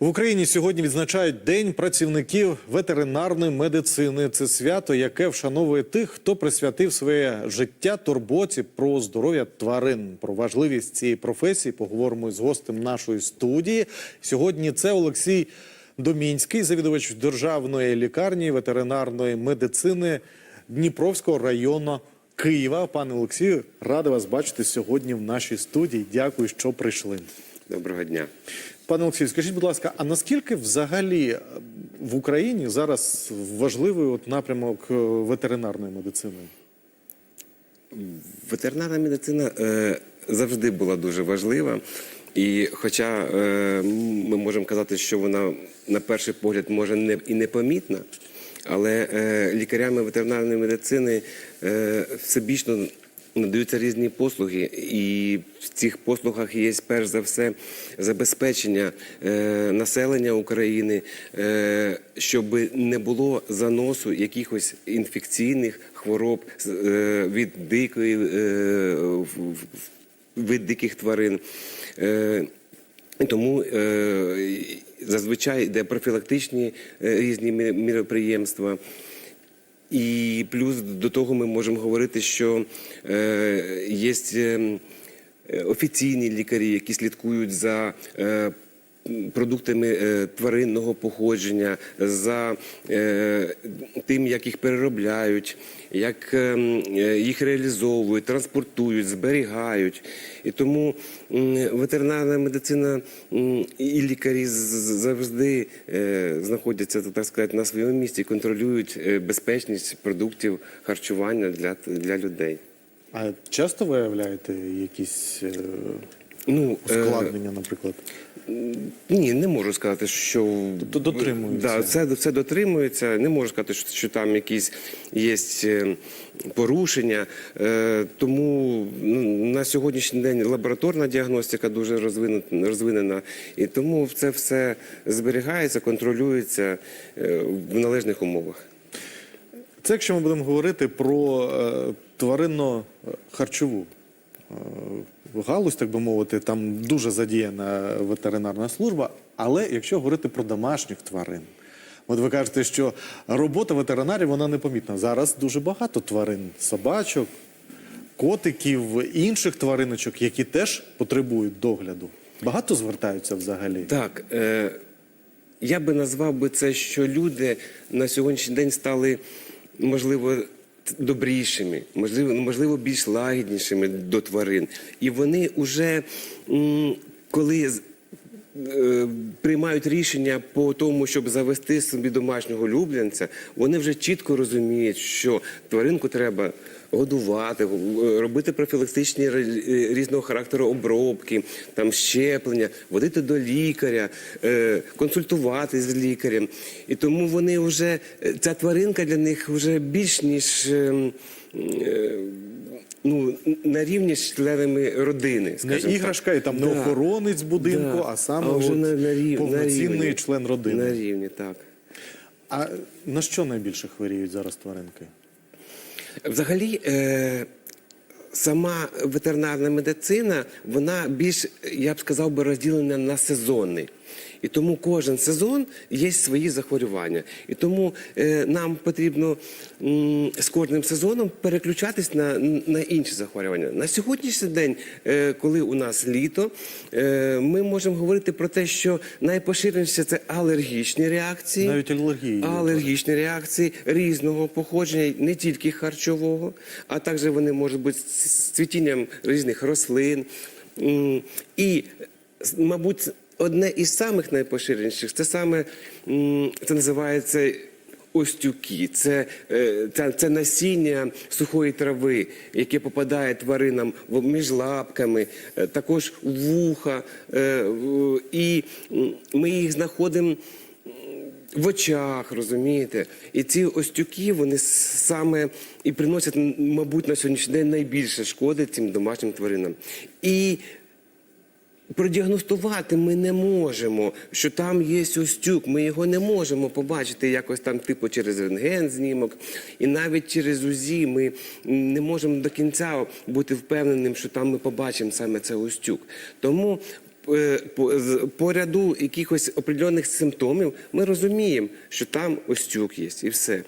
В Україні сьогодні відзначають День працівників ветеринарної медицини. Це свято, яке вшановує тих, хто присвятив своє життя турботі про здоров'я тварин. Про важливість цієї професії поговоримо з гостем нашої студії. Сьогодні це Олексій Домінський, завідувач державної лікарні ветеринарної медицини Дніпровського району Києва. Пане Олексію, радий вас бачити сьогодні в нашій студії. Дякую, що прийшли. Доброго дня. Пане Олексію, скажіть, будь ласка, а наскільки взагалі е, в Україні зараз важливий от напрямок е, ветеринарної медицини? Ветеринарна медицина е, завжди була дуже важлива. І хоча е, ми можемо казати, що вона на перший погляд може не і непомітна, але е, лікарями ветеринарної медицини е, всебічно надаються різні послуги, і в цих послугах є перш за все забезпечення е, населення України, е, щоб не було заносу якихось інфекційних хвороб е, від дикої від диких тварин. Тому зазвичай йде профілактичні різні міроприємства. І плюс до того ми можемо говорити, що е, є е, офіційні лікарі, які слідкують за е, продуктами е, тваринного походження, за е, тим, як їх переробляють, як е, м, е, їх реалізовують, транспортують, зберігають. І тому ветеринарна медицина і лікарі завжди знаходяться, так сказати, на своєму місці, і контролюють безпечність продуктів харчування для, для людей. А часто виявляєте якісь е, Ну, ускладнення, наприклад? Ні, не можу сказати, що Тобто дотримуються? Да, це, це дотримується. Не можу сказати, що, що там якісь є е, порушення. Е, тому ну, на сьогоднішній день лабораторна діагностика дуже розвинена, розвинена. І тому це все зберігається, контролюється е, в належних умовах. Це якщо ми будемо говорити про е, тваринно-харчову галузь, так би мовити, там дуже задіяна ветеринарна служба. Але якщо говорити про домашніх тварин, от ви кажете, що робота ветеринарів вона непомітна. Зараз дуже багато тварин, собачок, котиків, інших твариночок, які теж потребують догляду. Багато звертаються взагалі. Так, е, я би назвав би це, що люди на сьогоднішній день стали, можливо, добрішими, можливо, можливо, більш лагіднішими до тварин. І вони вже коли е, приймають рішення по тому, щоб завести собі домашнього улюбленця, вони вже чітко розуміють, що тваринку треба годувати, робити профілактичні е, різного характеру обробки, там щеплення, водити до лікаря, е, консультувати з лікарем. І тому вони вже е, ця тваринка для них вже більш ніж. е, Ну, на рівні з членами родини, Не іграшка і там не Да. охоронець будинку, Да. а саме вже от на- на рів- на повноцінний рівні. член родини. На рівні, так. А на що найбільше хворіють зараз тваринки? Взагалі, е, сама ветеринарна медицина, вона більш, я б сказав би, розділена на сезони. І тому кожен сезон є свої захворювання. І тому е, нам потрібно м, з кожним сезоном переключатись на, на інші захворювання. На сьогоднішній день, е, коли у нас літо, е, ми можемо говорити про те, що найпоширеніше це алергічні реакції. Навіть алергії. Алергічні реакції різного походження, не тільки харчового, а також вони можуть бути з з цвітінням різних рослин. І, мабуть, одне із самих найпоширеніших це саме це називається. Остюки, це, це, це насіння сухої трави, яке попадає тваринам між лапками, е, також вуха. е, І ми їх знаходимо в очах, розумієте? І ці остюки, вони саме і приносять, мабуть, на сьогоднішній день найбільше шкоди цим домашнім тваринам. І продіагностувати ми не можемо, що там є остюк. Ми його не можемо побачити якось там, типу, через рентген знімок. І навіть через УЗІ ми не можемо до кінця бути впевненим, що там ми побачимо саме цей остюк. Тому е, по ряду якихось определених симптомів ми розуміємо, що там остюк є і все.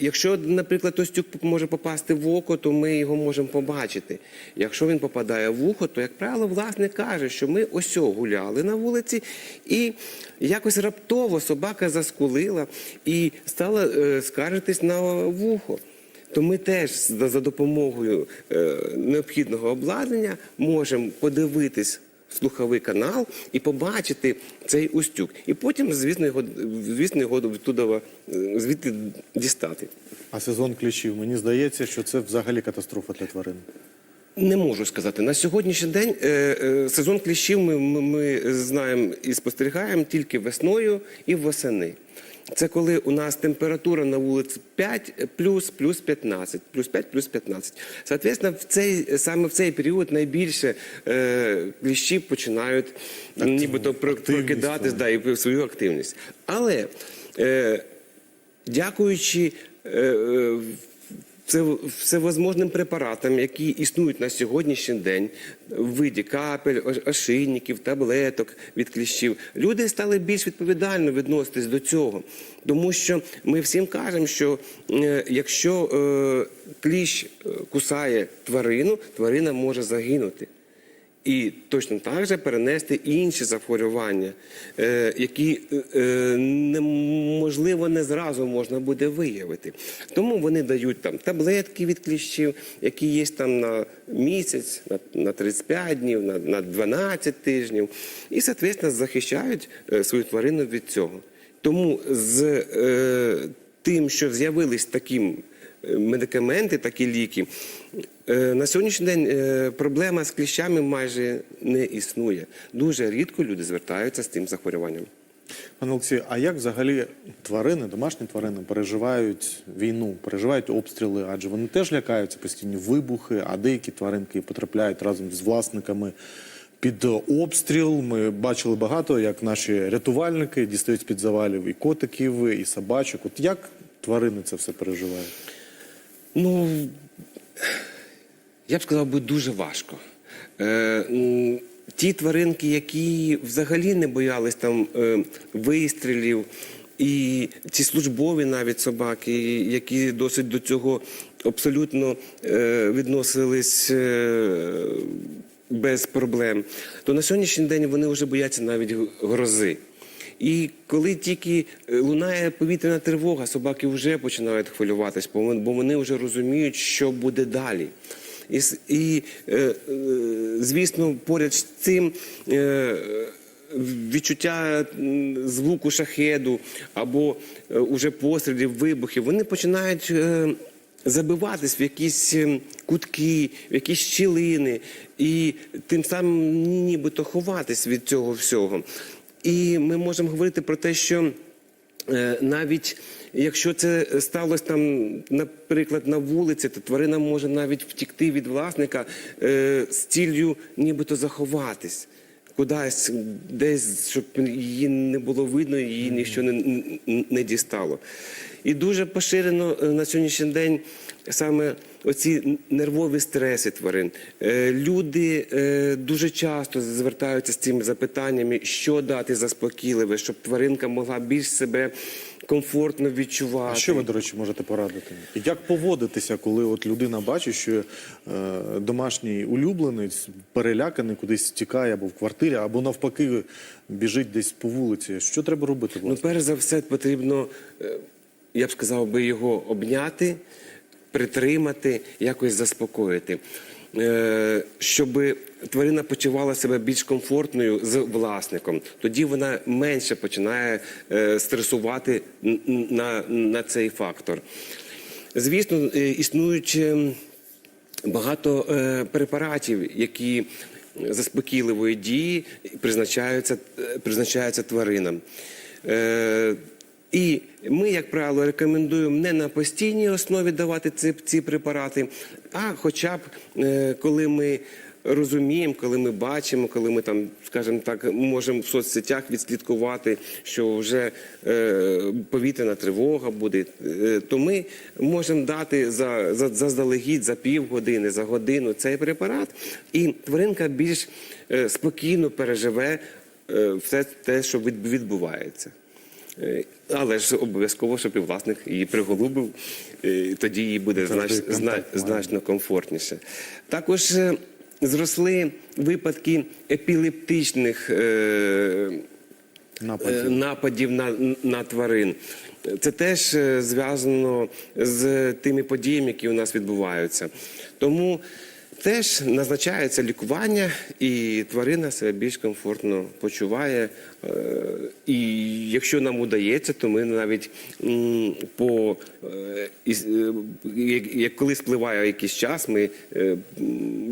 Якщо, наприклад, остюк може попасти в око, то ми його можемо побачити. Якщо він попадає в ухо, то, як правило, власник каже, що ми ось гуляли на вулиці, і якось раптово собака заскулила і стала е, скаржитись на вухо. То ми теж за за допомогою е, необхідного обладнання можемо подивитись слуховий канал і побачити цей устюк. І потім, звісно, його, звісно, його відтуда, е, звідти дістати. А сезон кліщів, мені здається, що це взагалі катастрофа для тварин. Не можу сказати. На сьогоднішній день е, е, сезон кліщів ми, ми, ми знаємо і спостерігаємо тільки весною і восени. Це коли у нас температура на вулиці 5 плюс, плюс 15, плюс 5, плюс 15. Соответственно, в цей, саме в цей період найбільше е, кліщі починають нібито прокидатись да, і свою активність. Але е, дякуючи е, е, всевозможним препаратам, які існують на сьогоднішній день в виді капель, ош- ошийників, таблеток від кліщів. Люди стали більш відповідально відноситись до цього, тому що ми всім кажемо, що е, якщо е, кліщ е, кусає тварину, тварина може загинути. І точно так же перенести інші захворювання, е, які е, е, неможливо не зразу можна буде виявити. Тому вони дають там таблетки від кліщів, які є там на місяць, на, на 35 днів, на, на 12 тижнів, і, соответственно, захищають свою тварину від цього. Тому з тим, що з'явились такі е, медикаменти, такі ліки, е, на сьогоднішній день е, проблема з кліщами майже не існує. Дуже рідко люди звертаються з цим захворюванням. Пане Олексію, а як взагалі тварини, домашні тварини переживають війну, переживають обстріли? Адже вони теж лякаються постійні вибухи, а деякі тваринки потрапляють разом з власниками під обстріл. Ми бачили багато, як наші рятувальники дістають з-під завалів і котиків, і собачок. От як тварини це все переживають? Ну, я б сказав, би дуже важко. Е, ті тваринки, які взагалі не боялись там е, вистрілів, і ці службові навіть собаки, які досить до цього абсолютно е, відносились. Е, без проблем, то на сьогоднішній день вони вже бояться навіть грози. І коли тільки е, лунає повітряна тривога, собаки вже починають хвилюватись, бо вони вже розуміють, що буде далі. І, і е, е, звісно, поряд з цим. Е, Відчуття звуку шахеду або уже пострілів, вибухів, вони починають забиватись в якісь кутки, в якісь щілини, і тим самим нібито ховатись від цього всього. І ми можемо говорити про те, що е, навіть якщо це сталося там, наприклад, на вулиці, то тварина може навіть втікти від власника е, з ціллю нібито заховатись. Кудись, десь, щоб її не було видно, її ніщо не, не- не дістало. І дуже поширено е, на сьогоднішній день саме оці нервові стреси тварин. Е, Люди е, дуже часто звертаються з цими запитаннями, що дати заспокійливе, щоб тваринка могла більш себе комфортно відчувати. А що ви, до речі, можете порадити? Як поводитися, коли от людина бачить, що е, домашній улюбленець переляканий кудись тікає або в квартирі, або навпаки біжить десь по вулиці? Що треба робити? Ну, перш за все, потрібно, я б сказав би, його обняти, притримати, якось заспокоїти. Е, Щоб тварина почувала себе більш комфортною з власником, тоді вона менше починає е, стресувати на, на цей фактор. Звісно, е, існують е, багато препаратів, які заспокійливої дії призначаються, призначаються тваринам. І ми, як правило, рекомендуємо не на постійній основі давати ці, ці препарати, а хоча б е, коли ми розуміємо, коли ми бачимо, коли ми там, скажімо так, можемо в соцсетях відслідкувати, що вже е, повітряна тривога буде, е, то ми можемо дати за, за, заздалегідь за півгодини, за годину цей препарат, і тваринка більш е, спокійно переживе е, все те, що відбувається. Е, Але ж обов'язково, щоб і власник її приголубив, е, тоді їй буде знач, зна, значно комфортніше. Також е, зросли випадки епілептичних е, Нападів. е, нападів на, на тварин. Це теж зв'язано з тими подіями, які у нас відбуваються. Тому теж назначається лікування, і тварина себе більш комфортно почуває. Е, І якщо нам удається, то ми навіть по е, е, як- коли спливає якийсь час, ми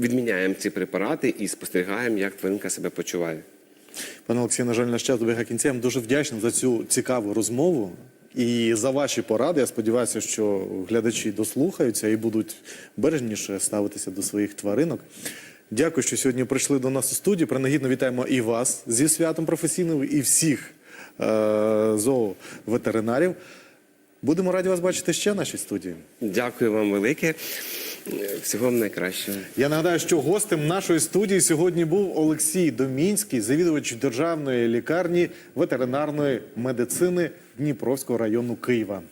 відміняємо ці препарати і спостерігаємо, як тваринка себе почуває. Пане Олексію, на жаль, наш час добігає кінця. Я вам дуже вдячний за цю цікаву розмову і за ваші поради. Я сподіваюся, що глядачі дослухаються і будуть бережніше ставитися до своїх тваринок. Дякую, що сьогодні прийшли до нас у студію. Принагідно вітаємо і вас зі святом професійним, і всіх е- зооветеринарів. Будемо раді вас бачити ще в нашій студії. Дякую вам велике. Всього вам найкращого. Я нагадаю, що гостем нашої студії сьогодні був Олексій Домінський, завідувач державної лікарні ветеринарної медицини Дніпровського району Києва.